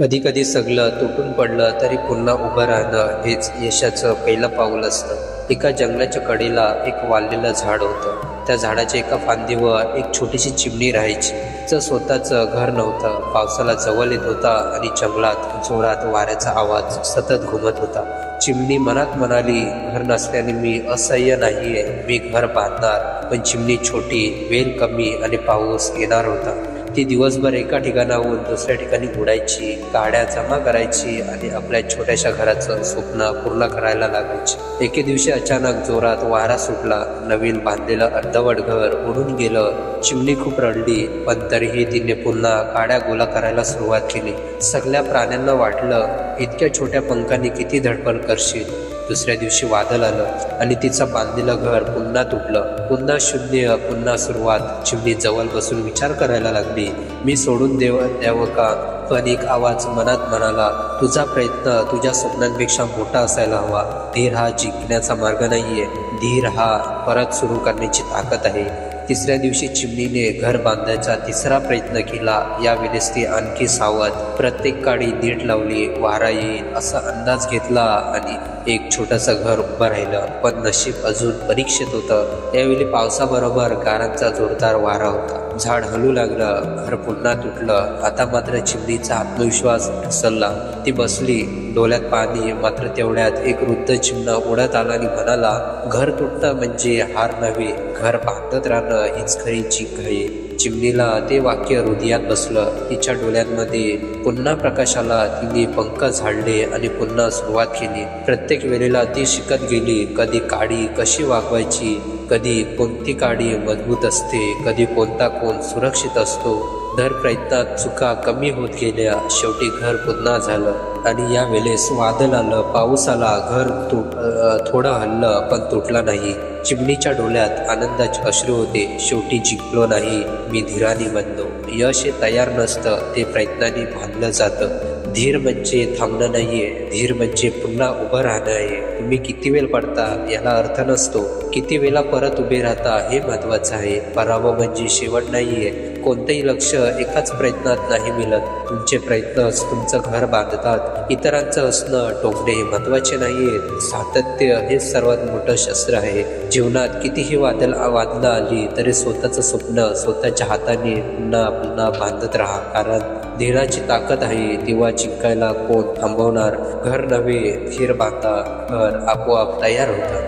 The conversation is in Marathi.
कधी कधी सगळं तुटून पडलं तरी पुन्हा उभं राहणं हेच यशाचं पहिलं पाऊल असतं. एका जंगलाच्या कडेला एक वाळलेलं झाड होतं. त्या झाडाच्या एका फांदीवर एक छोटीशी चिमणी राहायची. तिचं स्वतःचं घर नव्हतं. पावसाला जवळ येत होता आणि जंगलात जोरात वाऱ्याचा आवाज सतत घुमत होता. चिमणी मनात म्हणाली घर नसल्याने मी असह्य नाहीये. मी घर बांधणार. पण चिमणी छोटी वेल कमी आणि पाऊस येणार होता. ती दिवसभर एका ठिकाणाहून दुसऱ्या ठिकाणी उडायची गाड्या जमा करायची आणि आपल्या छोट्याशा घराचं स्वप्न पूर्ण करायला लागायची. एके दिवशी अचानक जोरात वारा सुटला नवीन बांधलेलं अर्धवट घर उडून गेलं चिमणी खूप रडली पण तरीही तिने पुन्हा गाड्या गोला करायला सुरुवात केली. सगळ्या प्राण्यांना वाटलं इतक्या छोट्या पंखांनी किती धडपड करशील? दुसऱ्या दिवशी वादळ आलं आणि तिचं बांधलेलं घर पुन्हा तुटलं. पुन्हा शून्य पुन्हा सुरुवात. चिमणी जवळ बसून विचार करायला लागली. मी सोडून देव द्यावं का? पण एक आवाज मनात म्हणाला तुझा प्रयत्न तुझ्या स्वप्नांपेक्षा मोठा असायला हवा. धीर हा जिंकण्याचा मार्ग नाहीये. धीर हा परत सुरू करण्याची ताकद आहे. तिसऱ्या दिवशी चिमणीने घर बांधायचा तिसरा प्रयत्न केला. यावेळेस ती आणखी सावध प्रत्येक काळी दीड लावली वारा येईल असा अंदाज घेतला आणि एक छोटंसं घर उभं राहिलं. पण नशीब अजून परीक्षेत होतं. त्यावेळी पावसाबरोबर गारांचा जोरदार वारा होता. झाड हलू लागलं घर पुन्हा तुटलं. आता मात्र चिमणीचा आत्मविश्वास ढसलला ती बसली डोळ्यात पाणी मात्र तेवढ्यात एक वृद्ध चिमणा उडत आला आणि म्हणाला घर तुटणं म्हणजे हार नव्हे. घर बांधत राहणं हीच खरी जी घाई चिमणीला ते वाक्य हृदयात बसलं. तिच्या डोळ्यांमध्ये पुन्हा प्रकाशाला तिने पंख झाडले आणि पुन्हा सुरुवात केली. प्रत्येक वेळेला ती शिकत गेली. कधी काडी कशी वागवायची? कधी कोणती काडी मजबूत असते कधी कोणता कोण सुरक्षित असतो दर प्रयत्नात चुका कमी होत गेल्या शेवटी घर पुन्हा झालं. आणि या वेळेस वादळ आलं पाऊस आला घर तुट थोडं हल्लं पण तुटलं नाही. चिमणीच्या डोळ्यात आनंदाचे अश्रू होते शेवटी जिंकलो नाही मी धीराने बनलो यश हे तयार नसतं ते प्रयत्नाने बांधलं जातं. धीर म्हणजे थांबणं नाहीये. धीर म्हणजे पुन्हा उभं राहणं आहे तुम्ही किती वेळ पडता? याला अर्थ नसतो. किती वेळा परत उभे राहता हे महत्वाचं आहे. पराभव म्हणजे शेवट नाहीये. कोणतंही लक्ष एकाच प्रयत्नात नाही मिळत. तुमचे प्रयत्नच तुमचं घर बांधतात. इतरांचं असणं टोकणे हे महत्त्वाचे नाहीये. सातत्य हे सर्वात मोठं शस्त्र आहे. जीवनात कितीही वादल वादनं आली तरी स्वतःचं स्वप्न स्वतःच्या हाताने पुन्हा पुन्हा बांधत राहा. कारण धीराची ताकद आहे तेव्हा शिकायला कोण थांबवणार? घर नव्हे धीर बांधता घर आपोआप तयार होतं